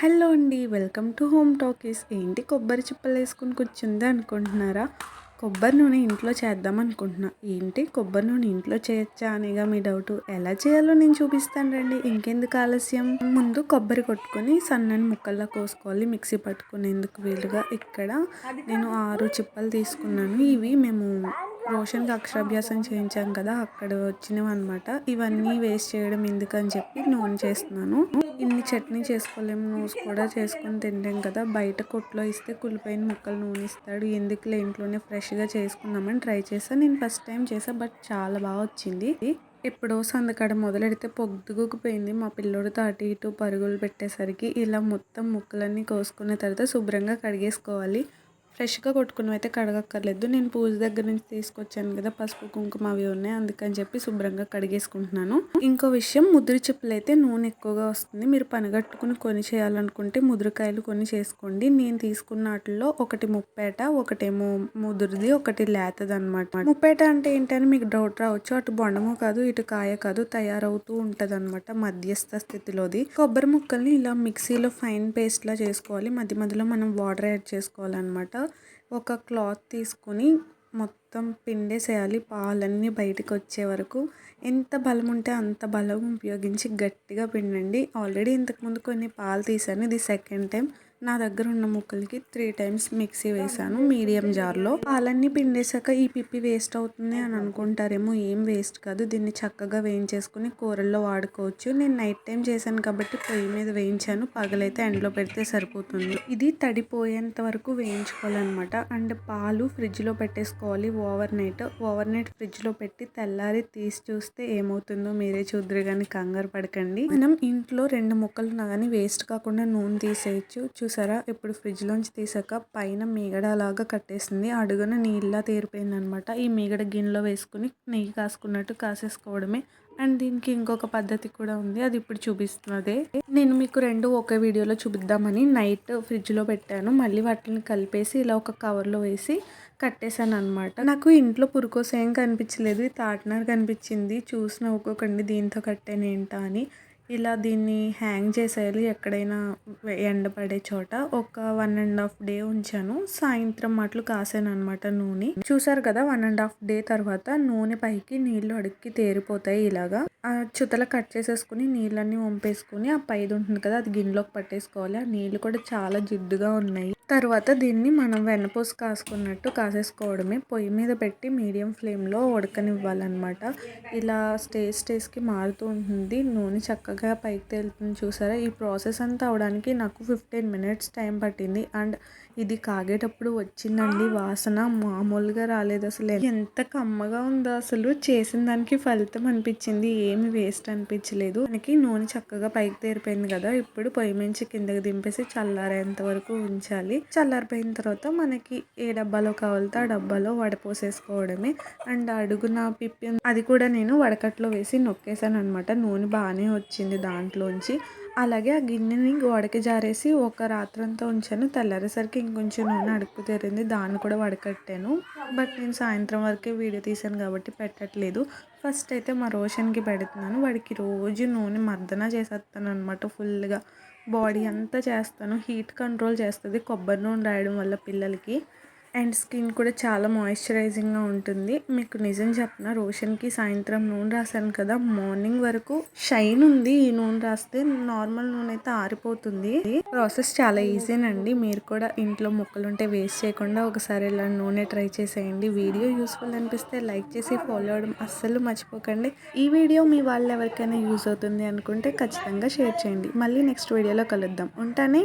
Hello అండి welcome to home talkies. ఏంటి కొబ్బరి చిప్పలు వేసుకుని కూర్చుంది అనుకుంటున్నారా? కొబ్బరి నూనె ఇంట్లో చేద్దాం అనుకుంటున్నా. ఏంటి కొబ్బరి నూనె ఇంట్లో చేయొచ్చా అనేగా మీ డౌట్. ఎలా చేయాలో నేను చూపిస్తాను రండి. ఇంకెందుకు ఆలస్యం? ముందు కొబ్బరి కొట్టుకొని సన్నని ముక్కల్లా కోసుకోవాలి మిక్సీ పట్టుకునేందుకు వీలుగా. ఇక్కడ నేను ఆరు చిప్పలు తీసుకున్నాను. ఇవి మేము రోషన్కి అక్షరాభ్యాసం చేయించాం కదా అక్కడ వచ్చినవి అనమాట ఇవన్నీ వేస్ట్ చేయడం ఎందుకని చెప్పి నూనె చేస్తున్నాను. ఇన్ని చట్నీ చేసుకోలేము నూస్ కూడా చేసుకొని తింటాం కదా. బయట కొట్లో ఇస్తే కులిపోయిన ముక్కలు నూనె ఇస్తాడు. ఎందుకులే ఇంట్లోనే ఫ్రెష్గా చేసుకుందామని ట్రై చేసాను నేను ఫస్ట్ టైం చేసా బట్ చాలా బాగా వచ్చింది. ఎప్పుడో సందకాడ మొదలెడితే పొద్దుగుకుపోయింది. మా పిల్లోడితో అటు ఇటు పరుగులు పెట్టేసరికి ఇలా మొత్తం ముక్కలన్నీ కోసుకున్న తర్వాత శుభ్రంగా కడిగేసుకోవాలి. ఫ్రెష్గా కొట్టుకున్నవి అయితే కడగక్కర్లేదు. నేను పూజ దగ్గర నుంచి తీసుకొచ్చాను కదా పసుపు కుంకుమ అవి ఉన్నాయి. అందుకని చెప్పి శుభ్రంగా కడిగేసుకుంటున్నాను. ఇంకో విషయం ముదురు చెప్పులు అయితే నూనె ఎక్కువగా వస్తుంది. మీరు పనిగట్టుకుని కొని చేయాలనుకుంటే ముదురుకాయలు కొని చేసుకోండి. నేను తీసుకున్న వాటిలో ఒకటి ముప్పేట ఒకటేమో ముదురుది ఒకటి లేతది అనమాట ముప్పేట అంటే ఏంటని మీకు డౌట్ రావచ్చు. అటు బొండము కాదు ఇటు కాయ కాదు తయారవుతూ ఉంటుంది అనమాట మధ్యస్థ స్థితిలోది. కొబ్బరి ముక్కల్ని ఇలా మిక్సీలో ఫైన్ పేస్ట్ లా చేసుకోవాలి. మధ్య మధ్యలో మనం వాటర్ యాడ్ చేసుకోవాలన్నమాట. ఒక క్లాత్ తీసుకొని మొత్తం పిండేసేయాలి. పాలన్నీ బయటకు వచ్చే వరకు ఎంత బలం ఉంటే అంత బలం ఉపయోగించి గట్టిగా పిండండి. ఆల్రెడీ ఇంతకుముందు కొన్ని పాలు తీసాను. ఇది సెకండ్ టైం నా దగ్గర ఉన్న ముక్కలకి త్రీ టైమ్స్ మిక్సీ వేసాను మీడియం జార్లో. పాలన్నీ పిండేశాక ఈ పిప్పి వేస్ట్ అవుతుంది అని అనుకుంటారేమో ఏం వేస్ట్ కాదు. దీన్ని చక్కగా వేయించేసుకుని కూరల్లో వాడుకోవచ్చు. నేను నైట్ టైం చేశాను కాబట్టి పొయ్యి మీద వేయించాను. పగలైతే ఎండలో పెడితే సరిపోతుంది. ఇది తడిపోయేంత వరకు వేయించుకోవాలన్నమాట. అండ్ పాలు ఫ్రిడ్జ్లో పెట్టేసుకోవాలి. ఓవర్ నైట్ ఓవర్ నైట్ ఫ్రిడ్జ్లో పెట్టి తెల్లారి తీసి చూస్తే ఏమవుతుందో మీరే చూద్దరు కానీ కంగారు పడకండి. మనం ఇంట్లో రెండు ముక్కలు ఉన్నా కానీ వేస్ట్ కాకుండా నూనె తీసేయచ్చు. చూసారా? ఇప్పుడు ఫ్రిడ్జ్లోంచి తీసాక పైన మీగడ అలాగా కట్టేసింది. అడుగున నీళ్ళ తేరిపోయింది అనమాట ఈ మీగడ గిన్నెలో వేసుకుని నెయ్యి కాసుకున్నట్టు కాసేసుకోవడమే. అండ్ దీనికి ఇంకొక పద్ధతి కూడా ఉంది. అది ఇప్పుడు చూపిస్తున్నదే. నేను మీకు రెండు ఒకే వీడియోలో చూపిద్దామని నైట్ ఫ్రిడ్జ్లో పెట్టాను. మళ్ళీ వాటిని కలిపేసి ఇలా ఒక కవర్లో వేసి కట్టేశాను అనమాట నాకు ఇంట్లో పురుకోసేం కనిపించలేదు. తాటినారు కనిపించింది. చూసిన ఒక్కొక్కండి దీంతో కట్టాను ఏంటా అని. ఇలా దీన్ని హ్యాంగ్ చేసేయాలి ఎక్కడైనా ఎండపడే చోట. ఒక వన్ అండ్ హాఫ్ డే ఉంచాను. సాయంత్రం మాటలు కాసాను అనమాట నూనె. చూసారు కదా వన్ అండ్ హాఫ్ డే తర్వాత నూనె పైకి నీళ్ళు అడిగి తేరిపోతాయి ఇలాగా. ఆ చుతల కట్ చేసేసుకుని నీళ్ళన్నీ వంపేసుకుని ఆ పైది ఉంటుంది కదా అది గిన్నెలోకి పట్టేసుకోవాలి. ఆ నీళ్ళు కూడా చాలా జిడ్డుగా ఉన్నాయి. తర్వాత దీన్ని మనం వెన్నపూస కాసుకున్నట్టు కాసేసుకోవడమే. పొయ్యి మీద పెట్టి మీడియం ఫ్లేమ్లో ఉడకనివ్వాలన్నమాట. ఇలా స్టేజ్ స్టేజ్కి మారుతూ ఉంటుంది. నూనె చక్కగా పైకి తేలుతుంది చూసారా? ఈ ప్రాసెస్ అంతా అవడానికి నాకు ఫిఫ్టీన్ మినిట్స్ టైం పట్టింది. అండ్ ఇది కాగేటప్పుడు వచ్చిందండి. వాసన మామూలుగా రాలేదు అసలు. ఎంత కమ్మగా ఉందో అసలు. చేసిన దానికి ఫలితం అనిపించింది. ఏమి వేస్ట్ అనిపించలేదు. మనకి నూనె చక్కగా పైకి తేరిపోయింది కదా. ఇప్పుడు పొయ్యి నుంచి కిందకి దింపేసి చల్లారేంత వరకు ఉంచాలి. చల్లారిపోయిన తర్వాత మనకి ఏ డబ్బాలో కావాలితే ఆ డబ్బాలో వడపోసేసుకోవడమే అండ్ అడుగున పిప్పి అది కూడా నేను వడకట్లో వేసి నొక్కేసాను అనమాట నూనె బాగానే వచ్చింది దాంట్లోంచి. అలాగే ఆ గిన్నెని గోడకి జారేసి ఒక రాత్రంతా ఉంచాను. తెల్లారేసరికి ఇంకొంచెం నూనె అడుక్కు తెరింది దాన్ని కూడా వడకట్టాను. బట్ నేను సాయంత్రం వరకే వీడియో తీశాను కాబట్టి పెట్టట్లేదు. ఫస్ట్ అయితే మా రోషన్కి పెడుతున్నాను. వాడికి రోజు నూనె మర్దన చేసేస్తాను అనమాట ఫుల్గా. బాడీ అంతా చేస్తాను. హీట్ కంట్రోల్ చేస్తుంది. కొబ్బరి నూనె రాయడం వల్ల పిల్లలకి. అండ్ స్కిన్ కూడా చాలా మాయిశ్చరైజింగ్గా ఉంటుంది. మీకు నిజం చెప్పిన రోషన్కి సాయంత్రం నూనె రాశాను కదా మార్నింగ్ వరకు షైన్ ఉంది. ఈ నూనె రాస్తే నార్మల్ నూనె అయితే ఆరిపోతుంది. ప్రాసెస్ చాలా ఈజీనండి. మీరు కూడా ఇంట్లో ముక్కలు ఉంటే వేస్ట్ చేయకుండా ఒకసారి ఇలా నూనె ట్రై చేసేయండి. వీడియో యూస్ఫుల్ అనిపిస్తే లైక్ చేసి ఫాలో అవడం అస్సలు మర్చిపోకండి. ఈ వీడియో మీ వాళ్ళు ఎవరికైనా యూజ్ అవుతుంది అనుకుంటే ఖచ్చితంగా షేర్ చేయండి. మళ్ళీ నెక్స్ట్ వీడియోలో కలుద్దాం. ఉంటానే?